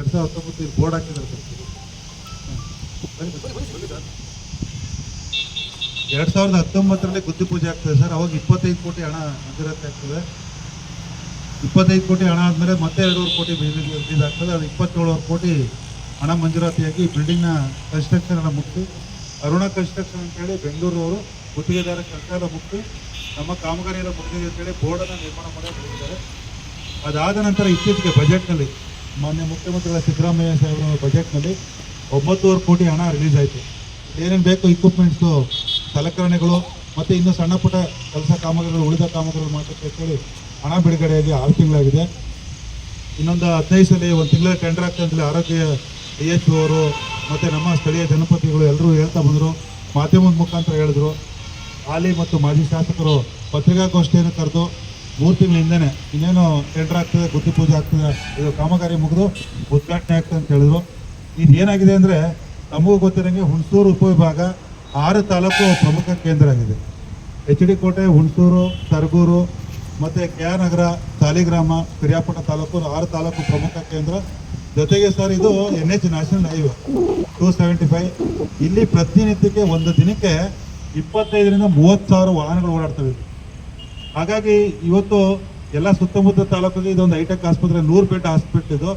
ಎರಡ್ ಸಾವಿರದ ಹತ್ತೊಂಬತ್ತು ಇಲ್ಲಿ ಬೋರ್ಡ್ ಹಾಕಿದ್ದಾರೆ ಸರ್. ಎರಡ್ ಸಾವಿರದ ಹತ್ತೊಂಬತ್ತರಲ್ಲಿ ಗುದ್ದು ಪೂಜೆ ಆಗ್ತದೆ ಸರ್. ಅವಾಗ ಇಪ್ಪತ್ತೈದು ಕೋಟಿ ಹಣ ಮಂಜೂರಾತಿ ಆಗ್ತದೆ. ಇಪ್ಪತ್ತೈದು ಕೋಟಿ ಹಣ ಆದಮೇಲೆ ಮತ್ತೆ ಎರಡೂವರೆ ಕೋಟಿ ಬಿಲ್ಡಿಂಗ್ ಆಗ್ತದೆ ಅದು ಇಪ್ಪತ್ತೇಳುವರೆ ಕೋಟಿ ಹಣ ಮಂಜೂರಾತಿಯಾಗಿ ಬಿಲ್ಡಿಂಗ್ನ ಕನ್ಸ್ಟ್ರಕ್ಷನ್ ಎಲ್ಲ ಮುಕ್ತಿ ಅರುಣ ಕನ್ಸ್ಟ್ರಕ್ಷನ್ ಅಂತೇಳಿ ಬೆಂಗಳೂರವರು ಗುತ್ತಿಗೆದಾರ ಕೆಲಸ ಮುಕ್ತಿ, ನಮ್ಮ ಕಾಮಗಾರಿ ಎಲ್ಲ ಮುಗಿದಿದೆ ಅಂತೇಳಿ ಬೋರ್ಡನ್ನು ನಿರ್ಮಾಣ ಮಾಡಿ ಬೆಳೆದಿದ್ದಾರೆ ಅದಾದ ನಂತರ ಇತ್ತೀಚೆಗೆ ಬಜೆಟ್ನಲ್ಲಿ ಮಾನ್ಯ ಮುಖ್ಯಮಂತ್ರಿಗಳ ಸಿದ್ದರಾಮಯ್ಯ ಸಾಹೇಬರ ಬಜೆಟ್ನಲ್ಲಿ ಒಂಬತ್ತುವರೆ ಕೋಟಿ ಹಣ ರಿಲೀಸ್ ಆಯಿತು. ಏನೇನು ಬೇಕು ಇಕ್ವಿಪ್ಮೆಂಟ್ಸು ಸಲಕರಣೆಗಳು ಮತ್ತು ಇನ್ನೂ ಸಣ್ಣ ಪುಟ್ಟ ಕೆಲಸ ಕಾಮಗಾರಿಗಳು, ಉಳಿದ ಕಾಮಗಾರಿಗಳು ಮಾಡೋಕ್ಕೆ ಅಂತೇಳಿ ಹಣ ಬಿಡುಗಡೆಯಾಗಿ ಆರು ತಿಂಗಳಾಗಿದೆ. ಇನ್ನೊಂದು ಹದಿನೈದು ಸಲ ಒಂದು ತಿಂಗಳ ಟೆಂಡರ್ ಆಗ್ತಾ ಆರೋಗ್ಯ ಡಿ ಎಚ್ ಅವರು ಮತ್ತು ನಮ್ಮ ಸ್ಥಳೀಯ ಜನಪತಿಗಳು ಎಲ್ಲರೂ ಹೇಳ್ತಾ ಬಂದರು. ಮಾಧ್ಯಮದ ಮುಖಾಂತರ ಹೇಳಿದ್ರು. ಹಾಲಿ ಮತ್ತು ಮಾಜಿ ಶಾಸಕರು ಪತ್ರಿಕಾಗೋಷ್ಠಿಯನ್ನು ಕರೆದು ಮೂರು ತಿಂಗಳ ಹಿಂದೆನೆ ಇನ್ನೇನು ಟೆಂಡರ್ ಆಗ್ತದೆ, ಗುತ್ತಿ ಪೂಜೆ ಆಗ್ತದೆ, ಇದು ಕಾಮಗಾರಿ ಮುಗಿದು ಉದ್ಘಾಟನೆ ಆಗ್ತದೆ ಅಂತ ಹೇಳಿದ್ರು. ಇದು ಏನಾಗಿದೆ ಅಂದರೆ ನಮಗೂ ಗೊತ್ತಿರೋಂಗೆ ಹುಣಸೂರು ಉಪವಿಭಾಗ ಆರು ತಾಲೂಕು ಪ್ರಮುಖ ಕೇಂದ್ರ ಆಗಿದೆ. ಎಚ್ ಡಿ ಕೋಟೆ, ಹುಣಸೂರು, ಸರಗೂರು ಮತ್ತು ಕೆ ಆರ್ ನಗರ, ಸಾಲಿಗ್ರಾಮ, ಪಿರಿಯಾಪಟ್ಟ ತಾಲೂಕು ಆರು ತಾಲೂಕು ಪ್ರಮುಖ ಕೇಂದ್ರ. ಜೊತೆಗೆ ಸರ್ ಇದು N H national highway two seventy five ಇಲ್ಲಿ ಪ್ರತಿನಿತ್ಯಕ್ಕೆ ಒಂದು ದಿನಕ್ಕೆ ಇಪ್ಪತ್ತೈದರಿಂದ ಮೂವತ್ತು ಸಾವಿರ ವಾಹನಗಳು ಓಡಾಡ್ತವೆ. ಹಾಗಾಗಿ ಇವತ್ತು ಎಲ್ಲ ಸುತ್ತಮುತ್ತ ತಾಲೂಕಲ್ಲಿ ಇದೊಂದು ಹೈಟೆಕ್ ಆಸ್ಪತ್ರೆ, ನೂರು ಬೆಡ್ ಹಾಸ್ಪಿಟ್ಲ್ ಇದು.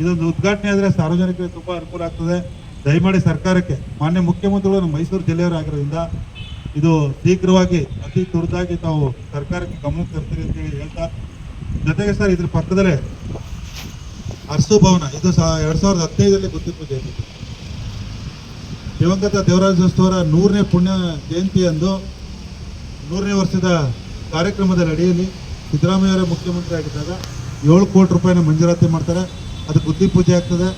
ಇದೊಂದು ಉದ್ಘಾಟನೆ ಆದರೆ ಸಾರ್ವಜನಿಕರಿಗೆ ತುಂಬ ಅನುಕೂಲ ಆಗ್ತದೆ. ದಯಮಾಡಿ ಸರ್ಕಾರಕ್ಕೆ, ಮಾನ್ಯ ಮುಖ್ಯಮಂತ್ರಿಗಳು ಮೈಸೂರು ಜಿಲ್ಲೆಯವರು ಆಗಿರೋದ್ರಿಂದ ಇದು ಶೀಘ್ರವಾಗಿ ಅತಿ ತುರ್ತಾಗಿ ತಾವು ಸರ್ಕಾರಕ್ಕೆ ಗಮನಕ್ಕೆ ತರ್ತೀರಿ ಅಂತೇಳಿ ಹೇಳ್ತಾ, ಜೊತೆಗೆ ಸರ್ ಇದ್ರ ಪಕ್ಕದಲ್ಲೇ ಅರಸು ಭವನ, ಇದು ಸಹ ಎರಡು ಸಾವಿರದ ಹದಿನೈದರಲ್ಲಿ ಗುತ್ತಿ ಜಯಂತಿ ದಿವಂಗತ ದೇವರಾಜ ದೇವರಾಜೋತ್ಸವರ ನೂರನೇ ಪುಣ್ಯ ಜಯಂತಿಯಂದು ನೂರನೇ ವರ್ಷದ ಕಾರ್ಯಕ್ರಮದ ಅಡಿಯಲ್ಲಿ ಸಿದ್ದರಾಮಯ್ಯವರೇ ಮುಖ್ಯಮಂತ್ರಿ ಆಗಿದ್ದಾಗ ಏಳು ಕೋಟಿ ರೂಪಾಯಿನ ಮಂಜೂರಾತಿ ಮಾಡ್ತಾರೆ. ಅದು ಬುದ್ಧಿ ಪೂಜೆ ಆಗ್ತದೆ.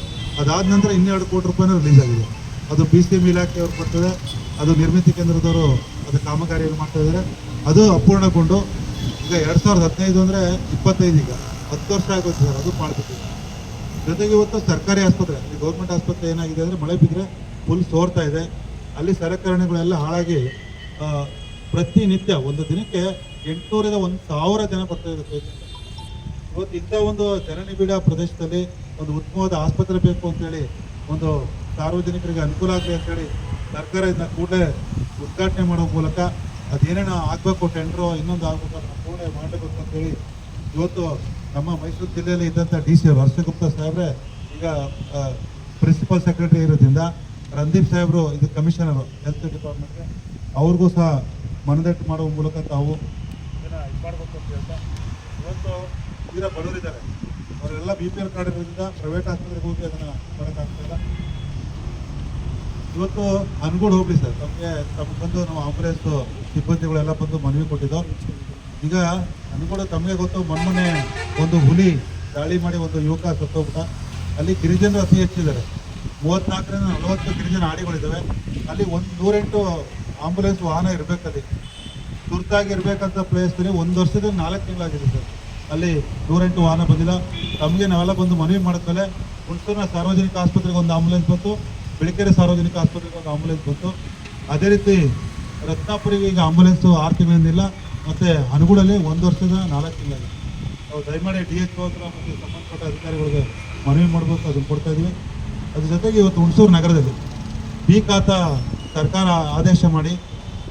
ಅದಾದ ನಂತರ ಇನ್ನೆರಡು ಕೋಟಿ ರೂಪಾಯಿನ ರಿಲೀಸ್ ಆಗಿದೆ. ಅದು ಬಿ ಸಿ ಎಂ ಇಲಾಖೆಯವರು ಬರ್ತದೆ ಅದು ನಿರ್ಮಿತಿ ಕೇಂದ್ರದವರು ಅದು ಕಾಮಗಾರಿಯನ್ನು ಮಾಡ್ತಾ ಇದ್ದಾರೆ. ಅದು ಅಪೂರ್ಣಗೊಂಡು ಈಗ ಎರಡು ಸಾವಿರದ ಹದಿನೈದು ಅಂದರೆ ಇಪ್ಪತ್ತೈದು ಈಗ. ಹತ್ತು ವರ್ಷ ಆಗೋದು ಸರ್, ಅದು ಮಾಡಬೇಕು ಜೊತೆಗೆ ಇವತ್ತು ಸರ್ಕಾರಿ ಆಸ್ಪತ್ರೆ ಅಲ್ಲಿ ಗೌರ್ಮೆಂಟ್ ಆಸ್ಪತ್ರೆ ಏನಾಗಿದೆ ಅಂದರೆ ಮಳೆ ಬಿದ್ದರೆ ಫುಲ್ ಸೋರ್ತಾ ಇದೆ. ಅಲ್ಲಿ ಸಲಕರಣೆಗಳೆಲ್ಲ ಹಾಳಾಗಿ ಪ್ರತಿನಿತ್ಯ, ಒಂದು ದಿನಕ್ಕೆ ಎಂಟುನೂರಿಂದ ಒಂದು ಸಾವಿರ ಜನ ಬರ್ತಾ ಇದೆ ಇವತ್ತು ಇಂಥ ಒಂದು ಜನನಿಬಿಡ ಪ್ರದೇಶದಲ್ಲಿ ಒಂದು ಉತ್ತಮವಾದ ಆಸ್ಪತ್ರೆ ಬೇಕು ಅಂತೇಳಿ ಒಂದು ಸಾರ್ವಜನಿಕರಿಗೆ ಅನುಕೂಲ ಆಗಲಿ ಅಂತೇಳಿ ಸರ್ಕಾರ ಇದನ್ನ ಕೂಡಲೇ ಉದ್ಘಾಟನೆ ಮಾಡೋ ಮೂಲಕ ಅದೇನೇನೋ ಆಗಬೇಕು ಟೆಂಡ್ರು ಇನ್ನೊಂದು ಆಗಬೇಕು ಅದನ್ನ ಕೂಡಲೇ ಮಾಡಬೇಕು ಅಂತೇಳಿ ಇವತ್ತು ನಮ್ಮ ಮೈಸೂರು ಜಿಲ್ಲೆಯಲ್ಲಿ ಇದ್ದಂಥ ಡಿ ಸಿ ಹರ್ಷಗುಪ್ತ ಸಾಹೇಬ್ರೆ, ಈಗ ಪ್ರಿನ್ಸಿಪಲ್ ಸೆಕ್ರೆಟರಿ ಇರೋದ್ರಿಂದ ರಂದೀಪ್ ಸಾಹೇಬರು ಇದು ಕಮಿಷನರು ಹೆಲ್ತ್ ಡಿಪಾರ್ಟ್ಮೆಂಟ್ಗೆ ಅವ್ರಿಗೂ ಸಹ ಮನದಟ್ಟು ಮಾಡುವ ಮೂಲಕ ತಾವು ಇದು ಮಾಡ್ಬೇಕು ಅಂತ ಹೇಳ್ತಾ, ಇವತ್ತು ತೀರಾ ಬಡವರಿದ್ದಾರೆ ಅವರೆಲ್ಲ ಬಿ ಪಿ ಎಲ್ ಕಾರ್ಡ್ ಇರೋದ್ರಿಂದ ಪ್ರೈವೇಟ್ ಆಸ್ಪತ್ರೆಗೆ ಹೋಗಿ ಅದನ್ನು ಮಾಡೋಕ್ಕಾಗ್ತಾ ಇಲ್ಲ. ಇವತ್ತು ಅನ್ಗೋಡ್ ಹೋಗ್ಲಿ ಸರ್, ತಮಗೆ, ತಮ್ಗೆ ಬಂದು ನಾವು ಆಂಬುಲೆನ್ಸ್ ಸಿಬ್ಬಂದಿಗಳೆಲ್ಲ ಬಂದು ಮನವಿ ಕೊಟ್ಟಿದ್ದು. ಈಗ ಅನ್ಗೋಡು ತಮಗೆ ಗೊತ್ತು ಮೊನ್ನೆ ಒಂದು ಹುಲಿ ದಾಳಿ ಮಾಡಿ ಒಂದು ಯುವಕ ಸತ್ತೋಗ್ಬಿಟ್ಟ. ಅಲ್ಲಿ ಗಿರಿಜನರು ಅತಿ ಹೆಚ್ಚಿದ್ದಾರೆ ಮೂವತ್ನಾಲ್ಕರಿಂದ ನಲವತ್ತು ಗಿರಿಜನ ಆಡಿಗಳಿದ್ದಾವೆ. ಅಲ್ಲಿ ಒಂದು ನೂರೆಂಟು ಆಂಬುಲೆನ್ಸ್ ವಾಹನ ಇರಬೇಕಲ್ಲಿ. ತುರ್ತಾಗಿ ಇರಬೇಕಂತ ಪ್ಲೇಸ್ನಲ್ಲಿ ಒಂದು ವರ್ಷದ ನಾಲ್ಕು ತಿಂಗಳಾಗಿದೆ ಸರ್. ಅಲ್ಲಿ ನೂರೆಂಟು ವಾಹನ ಬಂದಿಲ್ಲ. ತಮಗೆ ನಾವೆಲ್ಲ ಬಂದು ಮನವಿ ಮಾಡಿದ್ಮೇಲೆ ಹುಣಸೂರಿನ ಸಾರ್ವಜನಿಕ ಆಸ್ಪತ್ರೆಗೆ ಒಂದು ಆಂಬುಲೆನ್ಸ್ ಬಂತು. ಬೆಳಕೆರೆ ಸಾರ್ವಜನಿಕ ಆಸ್ಪತ್ರೆಗೆ ಒಂದು ಆಂಬುಲೆನ್ಸ್ ಬಂತು. ಅದೇ ರೀತಿ ರತ್ನಾಪುರಿಗೆ ಈಗ ಆಂಬುಲೆನ್ಸ್ ಆರು ತಿಂಗಳಿಂದಿಲ್ಲ ಮತ್ತು ಅನುಗುಡಲ್ಲಿ ಒಂದು ವರ್ಷದ ನಾಲ್ಕು ತಿಂಗಳಾಗಿದೆ ನಾವು ದಯಮಾಡಿ ಡಿ ಎಚ್ ಓ ಹತ್ರ ಮತ್ತು ಸಂಬಂಧಪಟ್ಟ ಅಧಿಕಾರಿಗಳಿಗೆ ಮನವಿ ಮಾಡಬೇಕು, ಅದನ್ನು ಕೊಡ್ತಾ ಇದ್ದೀವಿ ಅದ್ರ ಜೊತೆಗೆ ಇವತ್ತು ಹುಣಸೂರು ನಗರದಲ್ಲಿ ಬಿ ಸರ್ಕಾರ ಆದೇಶ ಮಾಡಿ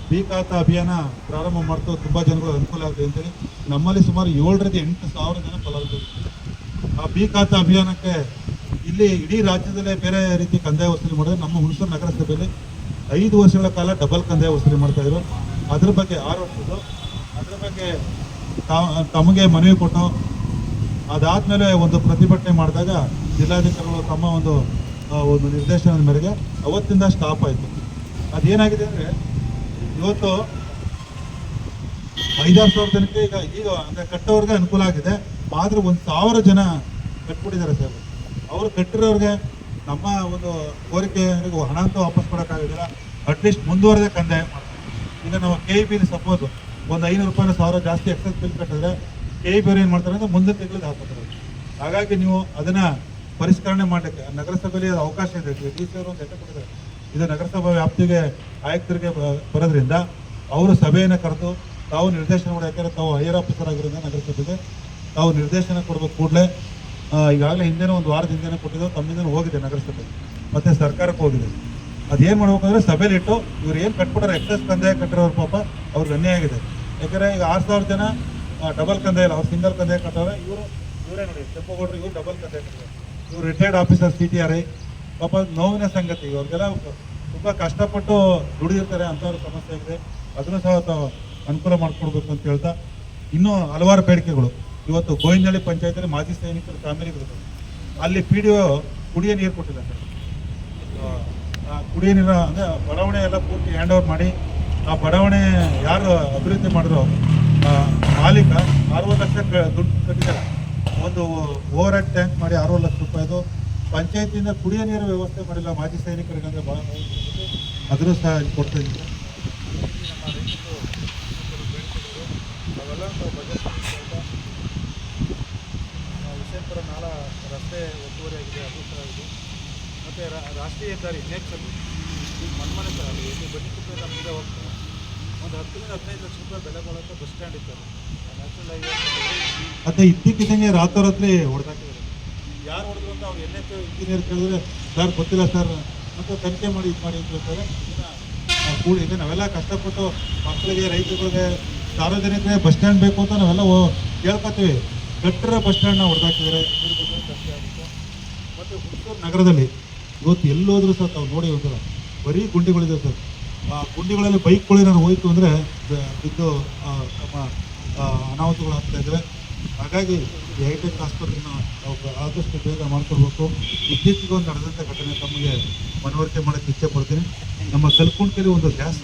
ಬಿ ಅಭಿಯಾನ ಪ್ರಾರಂಭ ಮಾಡ್ತಾ ತುಂಬ ಜನಗಳು ಅನುಕೂಲ ಆಗುತ್ತೆ ಅಂತೇಳಿ ನಮ್ಮಲ್ಲಿ ಸುಮಾರು ಏಳರಿಂದ ಎಂಟು ಸಾವಿರ ಜನ ಫಲಾನುಭವಿ ಆ ಬಿ ಅಭಿಯಾನಕ್ಕೆ ಇಲ್ಲಿ ಇಡೀ ರಾಜ್ಯದಲ್ಲೇ ಬೇರೆ ರೀತಿ ಕಂದಾಯ ವಸೂಲಿ ಮಾಡಿದ್ರೆ ನಮ್ಮ ಹುಣಸೂರು ನಗರಸಭೆಯಲ್ಲಿ ಐದು ವರ್ಷಗಳ ಕಾಲ ಡಬಲ್ ಕಂದಾಯ ವಸೂಲಿ ಮಾಡ್ತಾ ಇದ್ರು. ಅದ್ರ ಬಗ್ಗೆ ಆರು ವರ್ಷದ್ದು ಅದ್ರ ಬಗ್ಗೆ ತಮಗೆ ಮನವಿ ಕೊಟ್ಟು ಅದಾದಮೇಲೆ ಒಂದು ಪ್ರತಿಭಟನೆ ಮಾಡಿದಾಗ ಜಿಲ್ಲಾಧಿಕಾರಿಗಳು ತಮ್ಮ ಒಂದು ಒಂದು ನಿರ್ದೇಶನದ ಮೇರೆಗೆ ಅವತ್ತಿಂದ ಸ್ಟಾಪ್ ಆಯಿತು. ಅದೇನಾಗಿದೆ ಅಂದರೆ ಇವತ್ತು ಐದಾರು ಸಾವಿರ ಜನಕ್ಕೆ ಈಗ ಈಗ ಅಂದರೆ ಕಟ್ಟೋರ್ಗೆ ಅನುಕೂಲ ಆಗಿದೆ. ಆದರೆ ಒಂದು ಸಾವಿರ ಜನ ಕಟ್ಬಿಟ್ಟಿದ್ದಾರೆ ಸರ್. ಅವರು ಕಟ್ಟಿರೋರಿಗೆ ನಮ್ಮ ಒಂದು ಕೋರಿಕೆ ಹಣ ಅಂತ ವಾಪಸ್ ಕೊಡೋಕ್ಕಾಗೋದಿಲ್ಲ. ಅಟ್ಲೀಸ್ಟ್ ಮುಂದುವರೆದ ಕಂದಾಯ ಈಗ ನಾವು ಕೆ ಇ ಬಿಲಿ ಸಪೋಸ್ ಒಂದು ಐನೂರು ರೂಪಾಯಿ ಸಾವಿರ ಜಾಸ್ತಿ ಎಕ್ಸಸ್ ಬಿಲ್ ಕಟ್ಟಿದ್ರೆ ಕೆ ಇ ಬಿ ಏನು ಮಾಡ್ತಾರೆ ಅಂದ್ರೆ ಮುಂದಿನ ತಿಂಗಳಿಗೆ ಹಾಕ್ತಾರೆ ಹಾಗಾಗಿ ನೀವು ಅದನ್ನ ಪರಿಷ್ಕರಣೆ ಮಾಡಲಿಕ್ಕೆ ನಗರಸಭೆಯಲ್ಲಿ ಅವಕಾಶ ಇದೆ. ಡಿ ಸಿ ಅವರು ಒಂದು ಕೊಟ್ಟಿದ್ದಾರೆ. ಇದು ನಗರಸಭಾ ವ್ಯಾಪ್ತಿಗೆ ಆಯುಕ್ತರಿಗೆ ಬರೋದ್ರಿಂದ ಅವರು ಸಭೆಯನ್ನು ಕರೆದು ತಾವು ನಿರ್ದೇಶನ ಮಾಡಿ ಯಾಕೆಂದರೆ ತಾವು ಹೈಯರ್ ಆಫೀಸರ್ ನಗರಸಭೆಗೆ ತಾವು ನಿರ್ದೇಶನ ಕೊಡಬೇಕು ಕೂಡಲೇ. ಈಗಾಗಲೇ ಹಿಂದೆನೂ ಒಂದು ವಾರದ ಹಿಂದೆನೂ ಕೊಟ್ಟಿದ್ದು ತಮ್ಮಿಂದನೂ ಹೋಗಿದೆ ನಗರಸಭೆ. ಮತ್ತು ಸರ್ಕಾರಕ್ಕೆ ಹೋಗಿದೆ. ಅದೇನು ಮಾಡ್ಬೇಕಂದ್ರೆ ಸಭೆಯಲ್ಲಿಟ್ಟು ಇವ್ರು ಏನು ಕಟ್ಬಿಟ್ಟಾರೆ, ಎಕ್ಸಸ್ ಕಂದಾಯ ಕಟ್ಟಿರೋರು ಪಾಪ ಅವ್ರಿಗೆ ಅನ್ಯಾಯ ಆಗಿದೆ. ಯಾಕಂದರೆ ಈಗ ಆರು ಸಾವಿರ ಜನ ಡಬಲ್ ಕಂದಾಯ ಇಲ್ಲ, ಅವ್ರು ಸಿಂಗಲ್ ಕಂದಾಯ ಕಟ್ಟವ್ರೆ, ಇವರು, ಇವರೇ ನೋಡಿ ಕೆಂಪೇಗೌಡರು ಇವರು ಡಬಲ್ ಕಂದಾಯ ಕಟ್ಟಿದ್ದಾರೆ ಇವರು retired officer C T R I ಪಾಪ ನೋವಿನ ಸಂಗತಿ. ಇವ್ರಿಗೆಲ್ಲ ತುಂಬ ಕಷ್ಟಪಟ್ಟು ದುಡಿದಿರ್ತಾರೆ ಅಂಥವ್ರ ಸಮಸ್ಯೆ ಇದೆ. ಅದನ್ನು ಸಹ ತಾವು ಅನುಕೂಲ ಮಾಡಿಕೊಡ್ಬೇಕು ಅಂತ ಹೇಳ್ತಾ ಇನ್ನೂ ಹಲವಾರು ಬೇಡಿಕೆಗಳು. ಇವತ್ತು ಗೋವಿಂದಹಳ್ಳಿ ಪಂಚಾಯತಲ್ಲಿ ಮಾಜಿ ಸೈನಿಕರ ಫ್ಯಾಮಿಲಿಗಳು ಅಲ್ಲಿ ಪಿ ಡಿ ಒ ಕುಡಿಯೋ ನೀರು ಕೊಟ್ಟಿಲ್ಲ ಸರ್ ಕುಡಿಯೋ ನೀರು ಅಂದರೆ ಬಡಾವಣೆ ಎಲ್ಲ ಪೂರ್ತಿ ಹ್ಯಾಂಡ್ ಓವರ್ ಮಾಡಿ ಆ ಬಡಾವಣೆ ಯಾರು ಅಭಿವೃದ್ಧಿ ಮಾಡಿದ್ರು ಮಾಲೀಕ ಅರವತ್ತು ಲಕ್ಷ ದುಡ್ಡು ಕಟ್ಟಿದ್ದಾರೆ. ಒಂದು ಓವರ್ ಹೆಡ್ ಟ್ಯಾಂಕ್ ಮಾಡಿ ಅರವತ್ತು ಲಕ್ಷ ರೂಪಾಯಿದು ಪಂಚಾಯತಿಯಿಂದ ಕುಡಿಯೋ ನೀರು ವ್ಯವಸ್ಥೆ ಮಾಡಿಲ್ಲ, ಮಾಜಿ ಸೈನಿಕರಿಗೆ ಅಂದರೆ ಭಾಳ. ಅದನ್ನು ಸಹ ಕೊಡ್ತಾ ಇದ್ದೀವಿ ನಮ್ಮ ವಿಷಯಪುರ ನಾಲ ರಸ್ತೆ ಒತ್ತುವರಿ ಆಗಿದೆ ಅದು ಸಹ ಇದೆ ಮತ್ತು ರಾಷ್ಟ್ರೀಯ ಹೆದ್ದಾರಿ ಈಗ ಮನ್ಮನೆ ಸರ್ ಅಲ್ಲಿ ಎಲ್ಲಿ ಬನ್ನಿ ಕುಪ್ಪೆಯಿಂದ ಮುಂದೆ ಹೋಗ್ತಾರೆ ಒಂದು ಹತ್ತರಿಂದ ಹದಿನೈದು ಲಕ್ಷ ರೂಪಾಯಿ ಬೆಲೆ ಬಸ್ ಸ್ಟ್ಯಾಂಡ್ ಇತ್ತು ಅದು ನ್ಯಾಷನಲ್ ಹೈವೇ ಮತ್ತು ರಾತ್ರೋರಾತ್ರಿ ಅಂತ ಇಂಜಿನಿಯರ್ ಕೇಳಿದ್ರೆ ಸರ್, ಗೊತ್ತಿಲ್ಲ ಸರ್. ಅಂತ ತನಿಖೆ ಮಾಡಿ ಇದು ಮಾಡಿ ಅಂತ ಹೇಳ್ತಾರೆ. ಇದನ್ನ ನಾವು ಕೂಡಿ ಇದೆ, ನಾವೆಲ್ಲ ಕಷ್ಟಪಟ್ಟು ಮಕ್ಕಳಿಗೆ, ರೈತರುಗಳಿಗೆ, ಸಾರ್ವಜನಿಕರಿಗೆ ಬಸ್ ಸ್ಟ್ಯಾಂಡ್ ಬೇಕು ಅಂತ ನಾವೆಲ್ಲ ಕೇಳ್ಕೊತೀವಿ. ಕಟ್ಟರ ಬಸ್ ಸ್ಟ್ಯಾಂಡ್ನ ಹೊಡೆದಾಕಿದ್ದಾರೆ. ಇದ್ರ ಕಷ್ಟ ಆಗುತ್ತೆ. ಮತ್ತು ಹುಣಸೂರು ನಗರದಲ್ಲಿ ಇವತ್ತು ಎಲ್ಲೋದ್ರೂ ಸರ್ ತಾವು ನೋಡಿ ಒಂಥರ ಬರೀ ಗುಂಡಿಗಳಿದೆ ಸರ್. ಆ ಗುಂಡಿಗಳಲ್ಲಿ ಬೈಕ್ಗಳೇನಾದ್ರು ಹೋಯ್ತು ಅಂದರೆ ಬಿದ್ದು ನಮ್ಮ ಅನಾಹುತಗಳು ಆಗ್ತಾ ಇದ್ದಾರೆ ಹಾಗಾಗಿ ಹೈಟೆಕ್ ಆಸ್ಪತ್ರೆನ ಆದಷ್ಟು ಬೇಗ ಮಾಡ್ಕೊಡ್ಬೇಕು. ಇತ್ತೀಚೆಗೆ ಒಂದು ನಡೆದಂಥ ಘಟನೆ ತಮಗೆ ಮನವರಿಕೆ ಮಾಡೋಕ್ಕೆ ಇಚ್ಛೆ ಪಡ್ತೀನಿ. ನಮ್ಮ ಕಲ್ಕುಂಟಲ್ಲಿ ಒಂದು ಗ್ಯಾಸ್